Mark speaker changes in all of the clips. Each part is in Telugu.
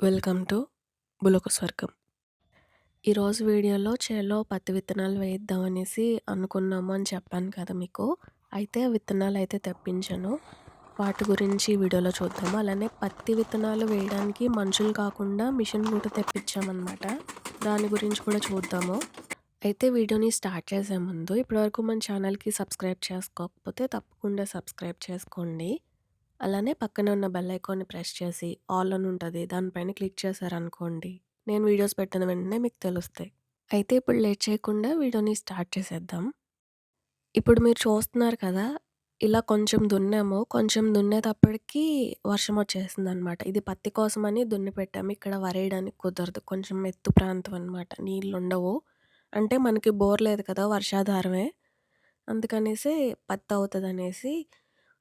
Speaker 1: వెల్కమ్ టు బులక స్వర్గం. ఈరోజు వీడియోలో చేలో పత్తి విత్తనాలు వేయిద్దాం అనేసి అనుకున్నాము అని చెప్పాను కదా మీకు. అయితే విత్తనాలు అయితే తెప్పించాను. వాటి గురించి వీడియోలో చూద్దాము. అలానే పత్తి విత్తనాలు వేయడానికి మనుషులు కాకుండా మిషన్ కూడా తెప్పించామన్నమాట. దాని గురించి కూడా చూద్దాము. అయితే వీడియోని స్టార్ట్ చేసే ముందు ఇప్పటివరకు మన ఛానల్‌కి సబ్స్క్రైబ్ చేసుకోకపోతే తప్పకుండా సబ్స్క్రైబ్ చేసుకోండి. అలానే పక్కనే ఉన్న బెల్ ఐకాన్‌ని ప్రెస్ చేసి ఆల్ అని ఉంటది. దానిపైన క్లిక్ చేశారనుకోండి, నేను వీడియోస్ పెట్టిన వెంటనే మీకు తెలుస్తాయి. అయితే ఇప్పుడు లేట్ చేయకుండా వీడియోని స్టార్ట్ చేసేద్దాం. ఇప్పుడు మీరు చూస్తున్నారు కదా! ఇలా కొంచెం దున్నాము. కొంచెం దున్నేటప్పటికి వర్షం వచ్చేసిందనమాట. ఇది పత్తి కోసమని దున్ని పెట్టాము. ఇక్కడ వరేయడానికి కుదరదు. కొంచెం ఎత్తు ప్రాంతం అనమాట. నీళ్ళుండవు. అంటే మనకి బోర్ లేదు కదా! వర్షాధారమే. అందుకనేసి పత్తి అవుతదనేసి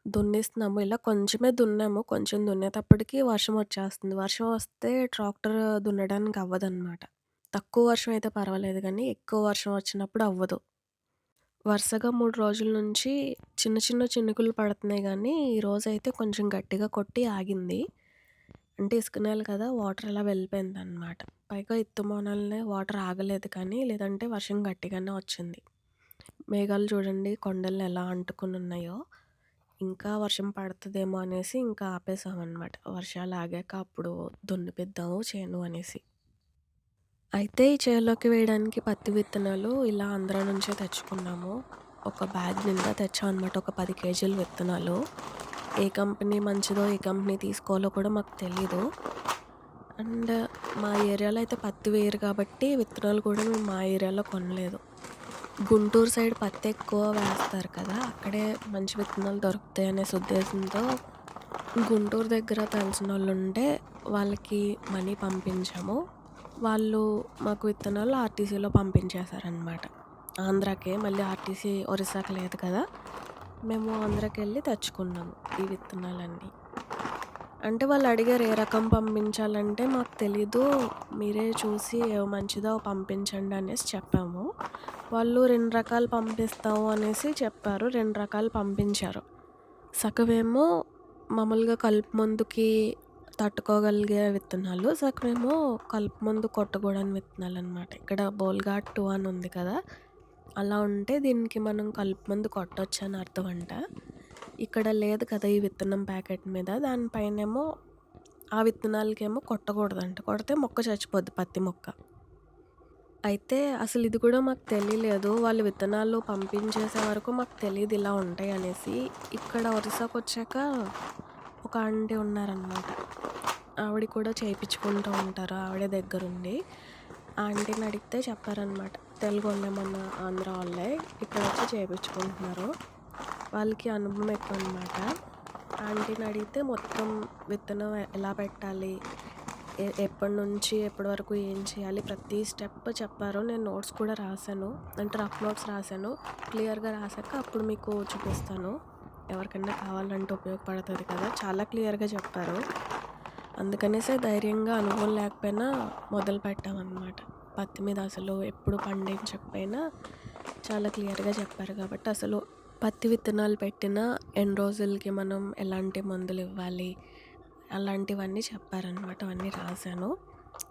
Speaker 1: దున్నేస్తున్నాము. ఇలా కొంచెమే దున్నాము. కొంచెం దున్నేటప్పటికి వర్షం వచ్చేస్తుంది. వర్షం వస్తే ట్రాక్టర్ దున్నడానికి అవ్వదన్నమాట తక్కువ వర్షం అయితే పర్వాలేదు కానీ ఎక్కువ వర్షం వచ్చినప్పుడు అవ్వదు. వరుసగా మూడు రోజుల నుంచి చిన్న చిన్న చినుకులు పడుతున్నాయి గానీ, ఈరోజైతే కొంచెం గట్టిగా కొట్టి ఆగింది. అంటే ఇసుక నేల కదా! వాటర్ అలా వెళ్ళిపోయింది అనమాట పైగా ఇత్తుమోనల్నే వాటర్ ఆగలేదు కానీ, లేదంటే వర్షం గట్టిగానే వచ్చింది. మేఘాలు చూడండి కొండలు ఎలా అంటుకుని ఉన్నాయో ఇంకా వర్షం పడుతుందేమో అనేసి ఇంకా ఆపేసామన్నమాట వర్షాలు ఆగాక అప్పుడు దున్నిపిద్దాము చేను అనేసి. అయితే ఈ చేలోకి వేయడానికి పత్తి విత్తనాలు ఇలా ఆంధ్ర నుంచే తెచ్చుకున్నాము. ఒక బ్యాగ్ నిండా తెచ్చామనమాట. ఒక పది కేజీల విత్తనాలు. ఏ కంపెనీ మంచిదో, ఏ కంపెనీ తీసుకోవాలో కూడా మాకు తెలీదు. అండ్ మా ఏరియాలో అయితే పత్తి వేయరు కాబట్టి విత్తనాలు కూడా మేము మా ఏరియాలో కొనలేదు. గుంటూరు సైడ్ పత్తి ఎక్కువ వేస్తారు కదా! అక్కడే మంచి విత్తనాలు దొరుకుతాయి అనేసి ఉద్దేశంతో గుంటూరు దగ్గర తెలిసిన వాళ్ళు ఉంటే వాళ్ళకి మనీ పంపించాము. వాళ్ళు మాకు విత్తనాలు ఆర్టీసీలో పంపించేశారనమాట. ఆంధ్రాకే మళ్ళీ ఆర్టీసీ ఒరిస్సాకి లేదు కదా! మేము ఆంధ్రాకెళ్ళి తెచ్చుకున్నాము ఈ విత్తనాలన్నీ. అంటే వాళ్ళు అడిగారు ఏ రకం పంపించాలంటే మాకు తెలీదు. మీరే చూసి ఏవి మంచిదో పంపించండి అనేసి చెప్పాము. వాళ్ళు రెండు రకాలు పంపిస్తాము అనేసి చెప్పారు. రెండు రకాలు పంపించారు. సగమేమో మామూలుగా కలుపు మందుకి తట్టుకోగలిగే విత్తనాలు. సగమేమో కలుపు మందు కొట్టకూడని విత్తనాలనమాట. ఇక్కడ బోల్గాట్ టూ అని ఉంది కదా! అలా ఉంటే దీనికి మనం కలుపు మందు అర్థం అర్థమంట. ఇక్కడ లేదు కదా! ఈ విత్తనం ప్యాకెట్ మీద. దానిపైనేమో ఆ విత్తనాలకేమో కొట్టకూడదంట. కొడితే మొక్క చచ్చిపోద్ది పత్తి మొక్క. అయితే అసలు ఇది కూడా మాకు తెలియలేదు. వాళ్ళు విత్తనాలు పంపించేసే వరకు మాకు తెలియదు ఇలా ఉంటాయి అనేసి ఇక్కడ ఒరిస్సాకొచ్చాక ఒక ఆంటీ ఉన్నారనమాట. ఆవిడ కూడా చేయించుకుంటూ ఉంటారు. ఆవిడ దగ్గరుండి. ఆంటీని అడిగితే చెప్పారనమాట. తెలుగు మన ఆంధ్ర వాళ్ళే. ఇక్కడ వచ్చి చేయించుకుంటున్నారు వాళ్ళకి అనుభవం ఎక్కువనమాట. ఆంటీని అడిగితే మొత్తం విత్తనం ఎలా పెట్టాలి? ఎ ఎప్పటినుంచి ఎప్పటి వరకు ఏం చేయాలి? ప్రతి స్టెప్ చెప్పారు. నేను నోట్స్ కూడా రాసాను. అంటే రఫ్ నోట్స్ రాశాను క్లియర్‌గా రాసాక అప్పుడు మీకు చూపిస్తాను. ఎవరికైనా కావాలంటే ఉపయోగపడుతుంది కదా! చాలా క్లియర్‌గా చెప్పారు. అందుకనేసే ధైర్యంగా అనుభవం లేకపోయినా మొదలు పెట్టామన్నమాట పత్తి మీద అసలు ఎప్పుడు పండించకపోయినా చాలా క్లియర్‌గా చెప్పారు కాబట్టి అసలు పత్తి విత్తనాలు పెట్టిన ఎన్ని రోజులకి మనం ఎలాంటి మందులు ఇవ్వాలి అలాంటివన్నీ చెప్పారనమాట. అవన్నీ రాసాను.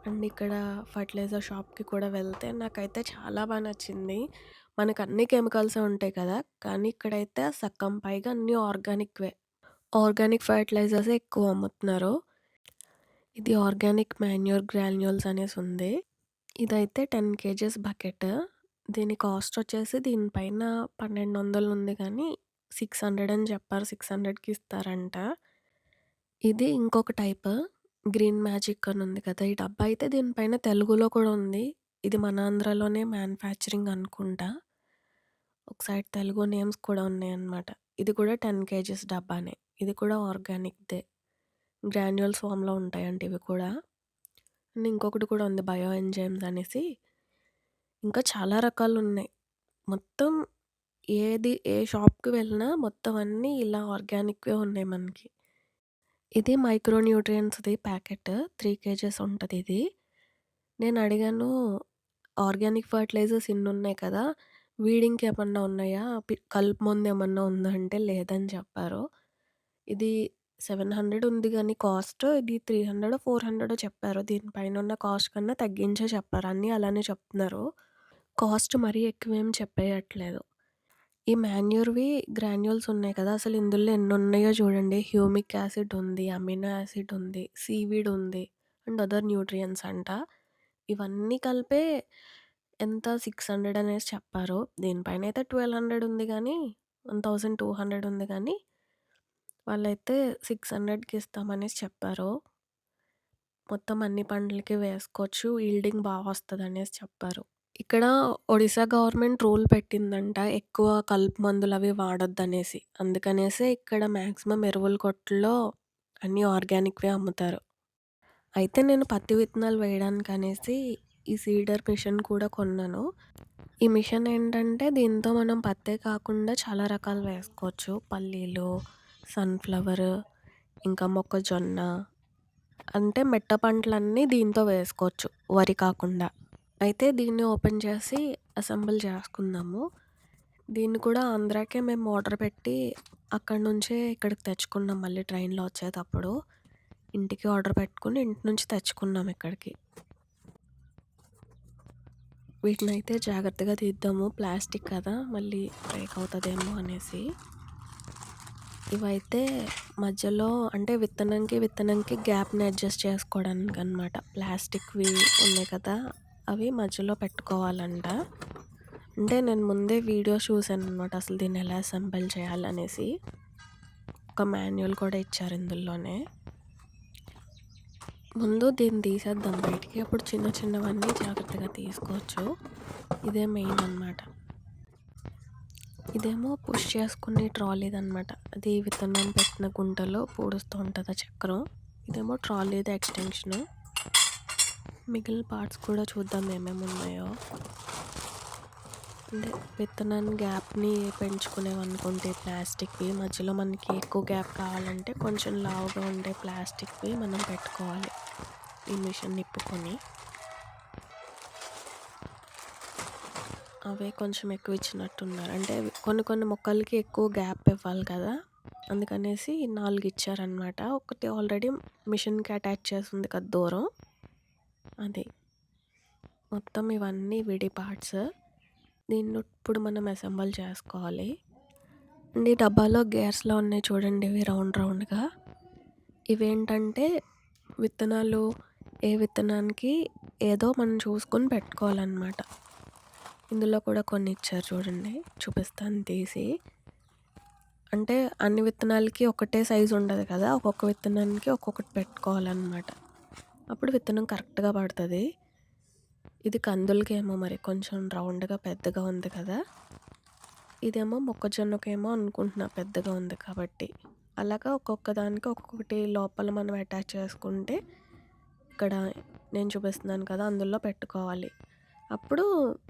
Speaker 1: అండ్ ఇక్కడ ఫర్టిలైజర్ షాప్‌కి కూడా వెళ్తే నాకైతే చాలా బాగా నచ్చింది. మనకు అన్ని కెమికల్సే ఉంటాయి కదా! కానీ ఇక్కడైతే సక్కం పైగా అన్నీ ఆర్గానిక్‌వే. ఆర్గానిక్ ఫర్టిలైజర్సే ఎక్కువ అమ్ముతున్నారు. ఇది ఆర్గానిక్ మాన్యూర్ గ్రాన్యూల్స్ అనేసి ఉంది. ఇదైతే 10 కేజీస్ బకెట్. దీని కాస్ట్ వచ్చేసి దీనిపైన 1200 ఉంది కానీ 600 అని చెప్పారు. 600కి ఇస్తారంట. ఇది ఇంకొక టైప్. గ్రీన్ మ్యాజిక్ అని ఉంది కదా! ఈ డబ్బా అయితే దీనిపైన తెలుగులో కూడా ఉంది. ఇది మన ఆంధ్రాలోనే మ్యానుఫ్యాక్చరింగ్ అనుకుంటా. ఒక సైడ్ తెలుగు నేమ్స్ కూడా ఉన్నాయన్నమాట. ఇది కూడా 10 కేజీస్ డబ్బానే. ఇది కూడా ఆర్గానిక్‌దే. గ్రాన్యూల్స్ ఫామ్‌లో ఉంటాయంట ఇవి కూడా. అండ్ ఇంకొకటి కూడా ఉంది బయో ఎంజైమ్స్ అనేసి. ఇంకా చాలా రకాలు ఉన్నాయి మొత్తం ఏది ఏ షాప్‌కి వెళ్ళినా మొత్తం అన్నీ ఇలా ఆర్గానిక్‌వే ఉన్నాయి మనకి. ఇది మైక్రో న్యూట్రియంట్స్‌ది ప్యాకెట్. 3 కేజీస్ ఉంటదిది. నేను అడిగాను ఆర్గానిక్ ఫర్టిలైజర్స్ ఇన్నున్నాయి కదా! వీడింగ్ ఏమన్నా ఉన్నాయా? కలుపు మందు ఏమన్నా ఉందా? అంటే లేదని చెప్పారు. ఇది 700 ఉంది కానీ కాస్ట్ ఇది 300 400 చెప్పారు. దీని పైనున్న కాస్ట్ కన్నా తగ్గించే చెప్పారు. అన్నీ అలానే చెప్తున్నారు. కాస్ట్ మరీ ఎక్కువేం చెప్పేయట్లేదు. ఈ మాన్యూర్‌వి గ్రాన్యూల్స్ ఉన్నాయి కదా! అసలు ఇందులో ఎన్ని ఉన్నాయో చూడండి. హ్యూమిక్ యాసిడ్ ఉంది, అమినో యాసిడ్ ఉంది, సీవీడ్ ఉంది అండ్ అదర్ న్యూట్రియంట్స్ అంట. ఇవన్నీ కలిపే ఎంత 600 అనేసి చెప్పారు. దీనిపైన అయితే ట్వెల్వ్ హండ్రెడ్ ఉంది కానీ వన్ థౌజండ్ టూ హండ్రెడ్ ఉంది కానీ వాళ్ళైతే 600కి ఇస్తామనేసి చెప్పారు. మొత్తం అన్ని పంటలకి వేసుకోవచ్చు. ఈల్డింగ్ బాగా వస్తుంది అనేసి చెప్పారు. ఇక్కడ ఒడిశా గవర్నమెంట్ రూల్ పెట్టిందంట. ఎక్కువ కలుపు మందులవి వాడొద్దనేసి. అందుకనేసే ఇక్కడ మాక్సిమం ఎరువుల కొట్టుల్లో అన్నీ ఆర్గానిక్‌వే అమ్ముతారు. అయితే నేను పత్తి విత్తనాలు వేయడానికనేసి ఈ సీడర్ మిషన్ కూడా కొన్నాను. ఈ మిషన్ ఏంటంటే దీంతో మనం పత్తే కాకుండా చాలా రకాలు వేసుకోవచ్చు. పల్లీలు, సన్‌ఫ్లవర్, ఇంకా మొక్కజొన్న అంటే మెట్ట పంటలన్నీ దీంతో వేసుకోవచ్చు. వరి కాకుండా. అయితే దీన్ని ఓపెన్ చేసి అసెంబుల్ చేసుకుందాము. దీన్ని కూడా ఆంధ్రాకే మేము ఆర్డర్ పెట్టి అక్కడి నుంచే ఇక్కడికి తెచ్చుకున్నాం మళ్ళీ ట్రైన్‌లో వచ్చేటప్పుడు. ఇంటికి ఆర్డర్ పెట్టుకుని ఇంటి నుంచి తెచ్చుకున్నాం ఇక్కడికి. వీటిని అయితే జాగ్రత్తగా తీద్దాము. ప్లాస్టిక్ కదా! మళ్ళీ బ్రేక్ అవుతుందేమో అనేసి. ఇవైతే మధ్యలో అంటే విత్తనంకి, విత్తనంకి గ్యాప్‌ని అడ్జస్ట్ చేసుకోవడానికి అనమాట ప్లాస్టిక్‌వి ఉన్నాయి కదా! అవి మధ్యలో పెట్టుకోవాలంట. అంటే నేను ముందే వీడియో చూశాను అనమాట అసలు దీన్ని ఎలా అసెంబుల్ చేయాలనేసి. ఒక మాన్యువల్ కూడా ఇచ్చారు ఇందులోనే. ముందు దీన్ని తీసేద్దాం బయటికి. అప్పుడు చిన్న చిన్నవన్నీ జాగ్రత్తగా తీసుకోవచ్చు. ఇదే మెయిన్ అనమాట. ఇదేమో పుష్ చేసుకునే ట్రాలీదనమాట. అది విత్తనం పెట్టిన గుంటలో పూడుస్తూ ఉంటుంది ఆ చక్రం. ఇదేమో ట్రాలీది ఎక్స్‌టెన్షను. మిగిలిన పార్ట్స్ కూడా చూద్దాం ఏమేమి ఉన్నాయో. అంటే విత్తనాన్ని గ్యాప్‌ని పెంచుకునేవనుకుంటే ప్లాస్టిక్‌వి మధ్యలో మనకి ఎక్కువ గ్యాప్ కావాలంటే కొంచెం లావుగా ఉండే ప్లాస్టిక్‌వి మనం పెట్టుకోవాలి. ఈ మిషన్ నిప్పుకొని. అవే కొంచెం ఎక్కువ ఇచ్చినట్టున్నారు. అంటే కొన్ని కొన్ని మొక్కలకి ఎక్కువ గ్యాప్ ఇవ్వాలి కదా! అందుకనేసి నాలుగు ఇచ్చారనమాట. ఒకటి ఆల్రెడీ మిషన్‌కి అటాచ్ చేస్తుంది కదా దూరం. అది. మొత్తం ఇవన్నీ విడి పార్ట్స్. దీన్ని ఇప్పుడు మనం అసెంబుల్ చేసుకోవాలి. అండ్ ఈ డబ్బాలో గేర్స్‌లా ఉన్నాయి చూడండి ఇవి రౌండ్ రౌండ్‌గా. ఇవేంటంటే విత్తనాలు ఏ విత్తనానికి ఏదో మనం చూసుకొని పెట్టుకోవాలన్నమాట ఇందులో కూడా కొన్ని ఇచ్చారు చూడండి. చూపిస్తాను తీసి. అంటే అన్ని విత్తనాలకి ఒకటే సైజు ఉండదు కదా! ఒక్కొక్క విత్తనానికి ఒక్కొక్కటి పెట్టుకోవాలన్నమాట అప్పుడు విత్తనం కరెక్ట్‌గా పడుతుంది ఇది కందులకేమో మరి కొంచెం రౌండ్‌గా పెద్దగా ఉంది కదా! ఇదేమో మొక్కజొన్నకేమో అనుకుంటున్నా పెద్దగా ఉంది కాబట్టి. అలాగా ఒక్కొక్క దానికి ఒక్కొక్కటి లోపల మనం అటాచ్ చేసుకుంటే ఇక్కడ నేను చూపిస్తున్నాను కదా! అందులో పెట్టుకోవాలి. అప్పుడు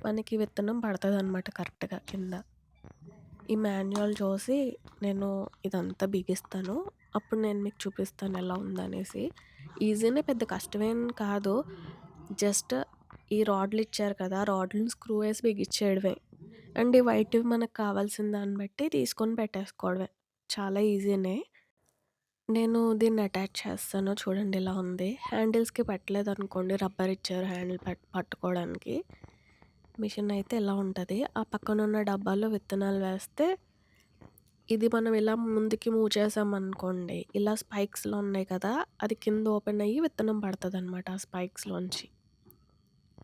Speaker 1: మనకి విత్తనం పడతదనమాట కరెక్ట్‌గా కింద. ఈ మాన్యువల్ చూసి నేను ఇదంతా బిగిస్తాను. అప్పుడు నేను మీకు చూపిస్తాను ఎలా ఉందనేసి. ఈజీనే పెద్ద కష్టమేం కాదు. జస్ట్ ఈ రాడ్లు ఇచ్చారు కదా! రాడ్లను స్క్రూ వేసి బిగించేయడమే. అండ్ ఈ వైట్‌వి మనకు కావాల్సిన దాన్ని బట్టి తీసుకొని పెట్టేసుకోవడమే. చాలా ఈజీనే. నేను దీన్ని అటాచ్ చేస్తాను. చూడండి ఇలా ఉంది. హ్యాండిల్స్‌కి పెట్టలేదు అనుకోండి రబ్బర్ ఇచ్చారు హ్యాండిల్ పట్ పట్టుకోవడానికి. మిషన్ అయితే ఇలా ఉంటుంది ఆ పక్కన ఉన్న డబ్బాలో విత్తనాలు వేస్తే ఇది మనం ఇలా ముందుకి మూవ్ చేసామనుకోండి. ఇలా స్పైక్స్‌లో ఉన్నాయి కదా! అది కింద ఓపెన్ అయ్యి విత్తనం పడతదనమాట ఆ స్పైక్స్‌లోంచి.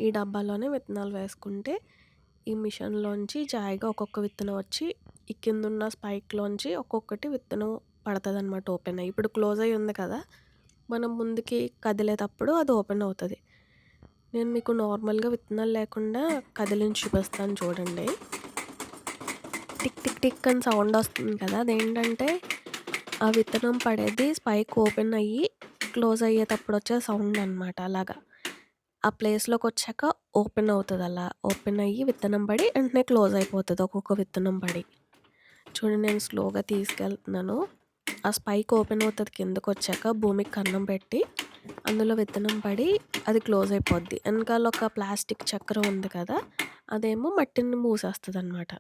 Speaker 1: ఈ డబ్బాలోనే విత్తనాలు వేసుకుంటే ఈ మిషన్‌లోంచి జాయిగా ఒక్కొక్క విత్తనం వచ్చి ఈ కిందున్న స్పైక్‌లోంచి ఒక్కొక్కటి విత్తనం పడుతుంది అనమాట ఓపెన్ అయ్యి. ఇప్పుడు క్లోజ్ అయ్యి ఉంది కదా! మనం ముందుకి కదిలేటప్పుడు అది ఓపెన్ అవుతుంది నేను మీకు నార్మల్‌గా విత్తనాలు లేకుండా కదిలించి చూపిస్తాను చూడండి. టిక్ టిక్ టిక్ అని సౌండ్ వస్తుంది కదా! అదేంటంటే ఆ విత్తనం పడేది స్పైక్ ఓపెన్ అయ్యి క్లోజ్ అయ్యేటప్పుడు వచ్చే సౌండ్ అనమాట అలాగా. ఆ ప్లేస్లోకి వచ్చాక ఓపెన్ అవుతుంది అలా. ఓపెన్ అయ్యి విత్తనం పడి వెంటనే క్లోజ్ అయిపోతుంది ఒక్కొక్క విత్తనం పడి. చూడండి నేను స్లోగా తీసుకెళ్తున్నాను. ఆ స్పైక్ ఓపెన్ అవుతది కిందకొచ్చాక భూమికి కన్నం పెట్టి అందులో విత్తనం పడి అది క్లోజ్ అయిపోద్ది. వెనకాల ఒక ప్లాస్టిక్ చక్రం ఉంది కదా! అదేమో మట్టిని మూసేస్తుంది అనమాట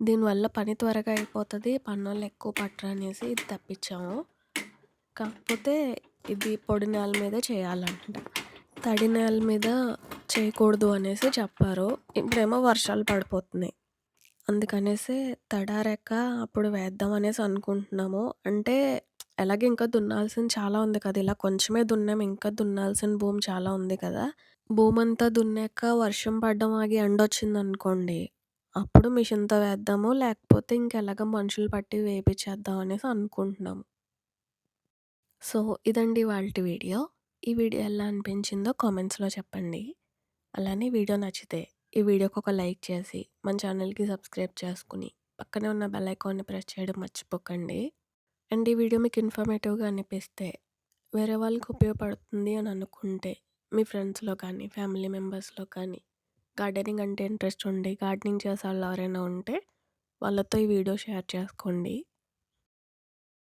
Speaker 1: దీనివల్ల పని త్వరగా అయిపోతుంది పనోళ్ళు ఎక్కువ పట్టరనేసి ఇది తెప్పించాము. కాకపోతే ఇది పొడి నేల మీదే చేయాలంట. తడి నేల మీద చేయకూడదు అనేసి చెప్పారు. ఇప్పుడేమో వర్షాలు పడిపోతున్నాయి. అందుకనేసి తడారాక అప్పుడు వేద్దాం అనేసి అనుకుంటున్నాము. అంటే ఎలాగే ఇంకా దున్నాల్సింది చాలా ఉంది కదా! ఇలా కొంచెమే దున్నాం. ఇంకా దున్నాల్సిన భూమి చాలా ఉంది కదా! భూమంతా దున్నాక వర్షం పడడం ఆగి ఎండొచ్చిందనుకోండి, అప్పుడు మిషన్‌తో వేద్దాము. లేకపోతే ఇంకెలాగో మనుషులు పట్టి వేపిచ్చేద్దాం అనేసి అనుకుంటున్నాము. సో, ఇదండి ఇవాల్టి వీడియో. ఈ వీడియో ఎలా అనిపించిందో కామెంట్స్‌లో చెప్పండి. అలానే వీడియో నచ్చితే ఈ వీడియోకి ఒక లైక్ చేసి, మన ఛానల్‌కి సబ్స్క్రైబ్ చేసుకొని, పక్కనే ఉన్న బెల్ ఐకాన్‌ని ప్రెస్ చేయడం మర్చిపోకండి. అండ్ ఈ వీడియో మీకు ఇన్ఫర్మేటివ్‌గా అనిపిస్తే, వేరే వాళ్ళకి ఉపయోగపడుతుంది అని అనుకుంటే, మీ ఫ్రెండ్స్‌లో కానీ, ఫ్యామిలీ మెంబర్స్‌లో కానీ, గార్డెనింగ్ అంటే ఇంట్రెస్ట్ ఉండి, గార్డెనింగ్ చేసే వాళ్ళు ఎవరైనా ఉంటే, వాళ్ళతో ఈ వీడియో షేర్ చేసుకోండి.